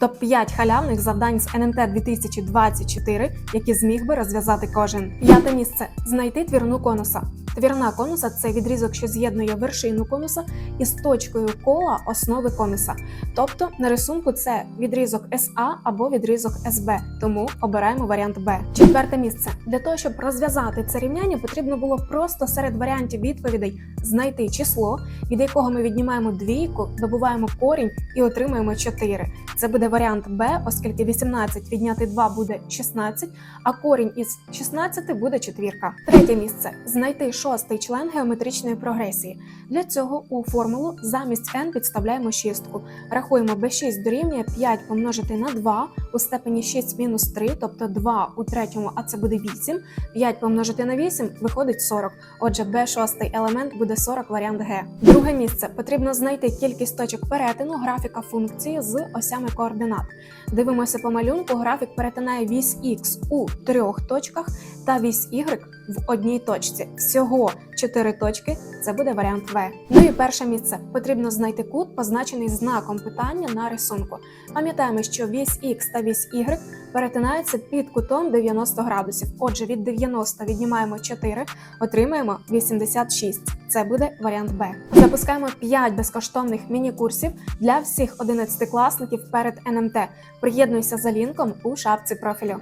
Топ-5 халявних завдань з НМТ 2024, які зміг би розв'язати кожен. П'яте місце знайти твірну конуса. Твірна конуса це відрізок, що з'єднує вершину конуса із точкою кола основи конуса. Тобто на рисунку це відрізок СА або відрізок СБ, тому обираємо варіант Б. Четверте місце. Для того, щоб розв'язати це рівняння, потрібно було просто серед варіантів відповідей знайти число, від якого ми віднімаємо двійку, добуваємо корінь і отримуємо 4. Це буде варіант Б, оскільки 18 відняти 2 буде 16, а корінь із 16 буде четвірка. Третє місце знайти шостий член геометричної прогресії. Для цього у формулу замість n підставляємо шістку. Рахуємо b6 дорівнює 5 помножити на 2 у степені 6 мінус 3, тобто 2 у третьому, а це буде 8. 5 помножити на 8 виходить 40. Отже, b6 елемент буде 40 варіант Г. Друге місце потрібно знайти кількість точок перетину графіка функції з осями координат. Дивимося по малюнку. Графік перетинає вісь Х у трьох точках та вісь Y в одній точці. Всього 4 точки. Це буде варіант В. Ну і перше місце потрібно знайти кут, позначений знаком питання на рисунку. Пам'ятаємо, що вісь Х та вісь Y перетинаються під кутом 90 градусів. Отже, від 90 віднімаємо 4, отримаємо 86. Це буде варіант Б. Запускаємо 5 безкоштовних міні-курсів для всіх 11 класників перед НМТ. Приєднуйся за лінком у шапці профілю.